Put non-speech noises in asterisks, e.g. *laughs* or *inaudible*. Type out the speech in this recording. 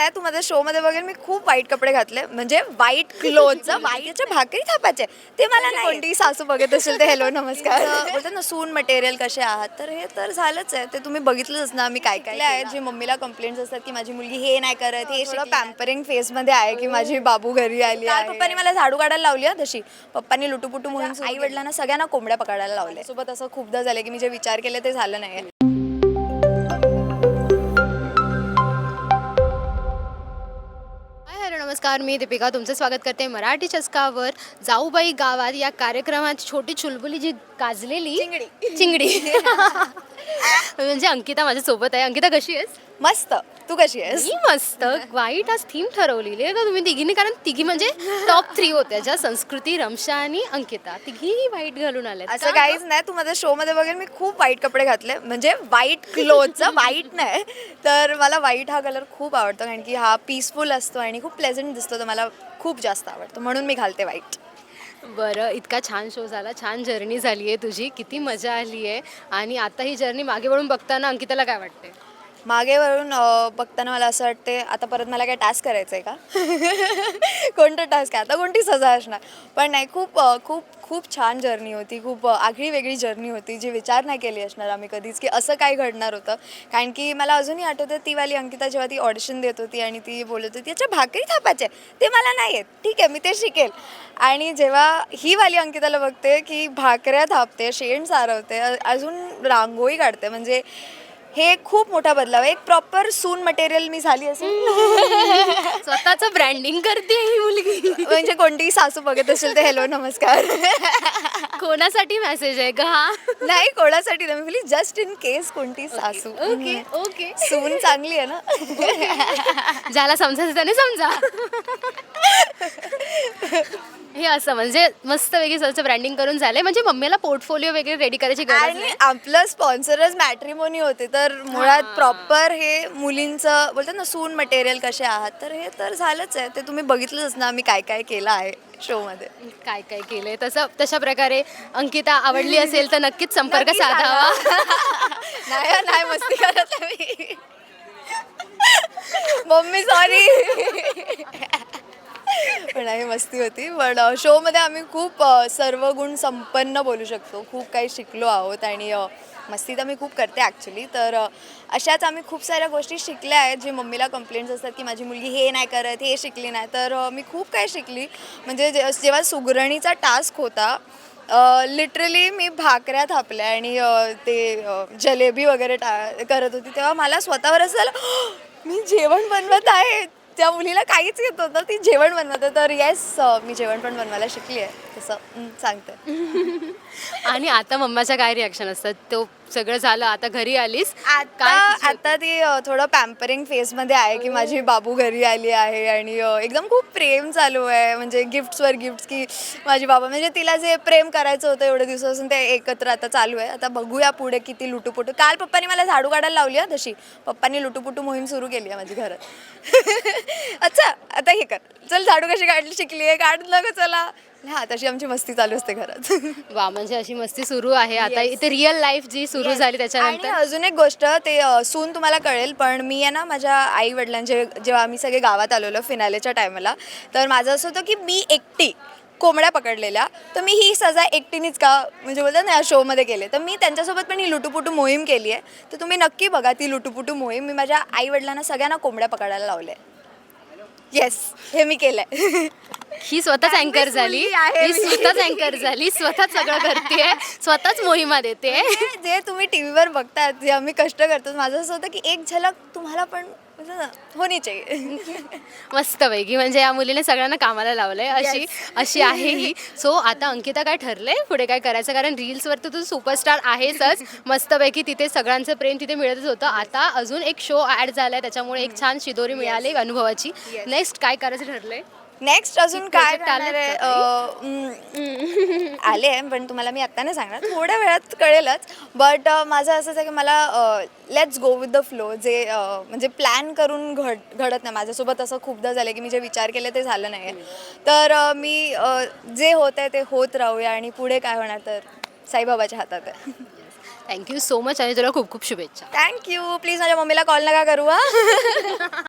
नाही तू माझ्या शो मध्ये बघेल मी खूप वाईट कपडे घातले. म्हणजे वाईट क्लोथचं वाईटच्या भाकरी थापायचे. ते मला नाही कोणती सासू बघत असेल ते हॅलो नमस्कार. बोलतात ना सून मटेरियल कसे आहात? तर हे तर झालंच आहे. ते तुम्ही बघितलंच ना मी काय काय आहे जे मम्मीला कंप्लेंट्स असतात की माझी मुलगी हे नाही करत हे सगळं पॅम्परिंग फेस मध्ये आहे की माझी बाबू घरी आली आहे. पप्पानी मला झाडू काढायला लावली आहे तशी. पप्पानी लुटूपुटू म्हणून आई वडिलांना सगळ्यांना कोंबड्या पकडायला लावले सोबत असं खूपदा झालं की मी जे विचार केले ते झालं नाही नमस्कार मी दीपिका तुमचं स्वागत करते मराठी चस्कावर. जाऊबाई गावात या कार्यक्रमात छोटी चुलबुली जी गाजलेली चिंगडी. चिंगडी. *laughs* म्हणजे अंकिता माझ्या सोबत आहे. अंकिता कशी आहेस? मस्त. तू कशी आहेस? मी मस्त. वाईट आज थीम ठरवलेली आहे. का तुम्ही तिघींनी कारण तिघी म्हणजे टॉप थ्री होत्या ज्या संस्कृती रमशा आणि अंकिता. तिघीही वाईट घालून आल्या असं काहीच नाही. तू माझ्या शो मध्ये बघेल मी खूप वाईट कपडे घातले. म्हणजे वाईट क्लोथचं वाईट नाही. तर मला वाईट हा कलर खूप आवडतो कारण की हा पीसफुल असतो आणि खूप प्लेझंट दिसतो तर मला खूप जास्त आवडतो. म्हणून मी घालते वाईट बरं इतका छान शो झाला. छान जर्नी झाली आहे तुझी. किती मजा आली आहे आणि आता ही जर्नी मागे वळून बघताना अंकिताला काय वाटते मागे वरून बघताना मला असं वाटते आता परत मला काय टास्क करायचं आहे का? *laughs* कोणतं टास्क आहे? आता कोणती सजा असणार. पण नाही खूप खूप खूप छान जर्नी होती. खूप आगळी वेगळी जर्नी होती जी विचार नाही केली असणार आम्ही कधीच की असं काय घडणार होतं. कारण की मला अजूनही आठवतं ती वाली अंकिता जेव्हा ती ऑडिशन देत होती आणि ती बोलत होती याच्या भाकरी थापायचे ते मला नाही येत ठीक आहे मी ते शिकेल. आणि जेव्हा ही वाली अंकिताला बघते की भाकऱ्या थापते शेण सारवते अजून रांगोळी काढते. म्हणजे हे खूप मोठा बदलाव आहे. एक प्रॉपर सून मटेरियल मी झाली असेल. *laughs* स्वतःचं ब्रँडिंग करते ही मुलगी. म्हणजे कोणतीही सासू बघत असेल ते हॅलो नमस्कार. कोणासाठी मेसेज आहे का हा? नाही कोणासाठी नाही. मी जस्ट इन केस कोणती सासू. ओके ओके सून चांगली आहे ना? *laughs* ज्याला समजायचं त्याने समजा. *laughs* हे असं म्हणजे मस्त वेगळी स्वतःचं ब्रँडिंग करून झालंय. म्हणजे मम्मीला पोर्टफोलिओ वगैरे रेडी करायची गरज आणि नाही. आपलं स्पॉन्सरच मॅट्रिमोनी होते तर मुळात प्रॉपर हे मुलींचं बोलतात ना सून मटेरियल कसे आहात? तर हे तर झालंच आहे. ते तुम्ही बघितलंच ना मी काय काय केलं आहे शोमध्ये काय काय केलंय? तसं तशा प्रकारे अंकिता आवडली असेल तर नक्कीच संपर्क साधावा. *laughs* नाही नाही मस्ती करत आहे मी. मम्मी सॉरी पण आहे मस्ती होती. पण शोमध्ये आम्ही खूप अ, सर्व गुण संपन्न बोलू शकतो. खूप काही शिकलो आहोत आणि अ, मस्ती तर मी खूप करते ॲक्च्युली तर अ, अशाच आम्ही खूप साऱ्या गोष्टी शिकल्या आहेत. जे मम्मीला कंप्लेंट्स असतात की माझी मुलगी हे नाही करत हे शिकली नाही. तर अ, मी खूप काही शिकली. म्हणजे जे- जेव्हा सुगरणीचा टास्क होता लिटरली मी भाकऱ्या थापल्या आणि अ, ते अ, जलेबी वगैरे टा करत होती. तेव्हा मला स्वतःवर असं झालं मी जेवण बनवत आहे त्या मुलीला काहीच येत होतं ती जेवण बनवतं तर येस मी जेवण पण बनवायला शिकली आहे. तसं. हं, सांगते. *laughs* आणि आता मम्माच्या काय रिॲक्शन असतात? तो सगळं झालं आता घरी आलीस. आता काय आता ती अ, थोडं पॅम्परिंग फेसमध्ये आहे की माझी बाबू घरी आली आहे आणि अ, एकदम खूप प्रेम चालू आहे. म्हणजे गिफ्ट्सवर गिफ्ट्स की माझी बाबा म्हणजे तिला जे प्रेम करायचं होतं एवढ्या दिवसापासून ते एकत्र आता चालू आहे. आता बघूया पुढे किती लुटूपुटू. काल पप्पानी मला झाडू काढायला लावली आहे तशी. पप्पांनी लुटूपुटू मोहीम सुरू केली आहे माझी घरात. *laughs* अच्छा आता हे कर. चल झाडू कशी काढली शिकली आहे? काढलं का चला. हा तशी आमची मस्ती चालू असते घरात. *laughs* वा म्हणजे अशी मस्ती सुरू आहे. आता इथे रिअल लाईफ जी सुरू झाली आणि त्याच्यानंतर अजून एक गोष्ट ते अ, सून तुम्हाला कळेल पण मी आहे ना माझ्या आई वडिलांचे जेव्हा आम्ही सगळे गावात आलेलो फिनालेच्या टायमाला तर माझं असं होतं की मी एकटी कोंबड्या पकडलेल्या तर मी ही सजा एकटीनेच का म्हणजे बोलतात ना या शोमध्ये केले तर मी त्यांच्यासोबत पण ही लुटूपुटू मोहीम केली आहे. तर तुम्ही नक्की बघा ती लुटूपुटू मोहीम. मी माझ्या आई वडिलांना सगळ्यांना कोंबड्या पकडायला लावले येस हे मी केलंय. *laughs* ही स्वतःच अँकर झाली. ही. स्वतःच अँकर झाली. स्वतःच सगळं करते स्वतःच मोहिमा देते म्हणजे जे तुम्ही टी व्हीवर बघतात जे आम्ही कष्ट करतो माझं असं होतं की एक झलक तुम्हाला पण होनी चाहिए मस्त पैकी. म्हणजे या मुलीने सगळ्यांना कामाला लावलंय. अशी अशी आहे ही. सो आता अंकिता काय ठरलंय? पुढे काय करायचं? कारण रील्सवर तर तू सुपरस्टार आहेसच. मस्तपैकी तिथे सगळ्यांचं प्रेम तिथे मिळतच होतं. आता अजून एक शो ॲड झालाय. त्याच्यामुळे एक छान शिदोरी मिळाली अनुभवाची. नेक्स्ट काय करायचं ठरलंय? नेक्स्ट अजून काय project आलेत आहे? का अं, हम्म, आले आहे पण तुम्हाला मी आत्ता नाही सांगणार. थोड्या वेळात कळेलच. बट माझं असंच आहे की मला let's go with the flow जे अं, म्हणजे प्लॅन करून घड घडत नाही. माझ्यासोबत असं खूपदा झालं की मी जे विचार केले ते झालं नाही तर अं, मी अं, जे होत आहे ते होत राहूया आणि पुढे काय होणार तर साईबाबाच्या हातात आहे. थँक्यू सो मच आणि तुला खूप खूप शुभेच्छा. थँक्यू प्लीज माझ्या मम्मीला कॉल नका करू हा. *laughs*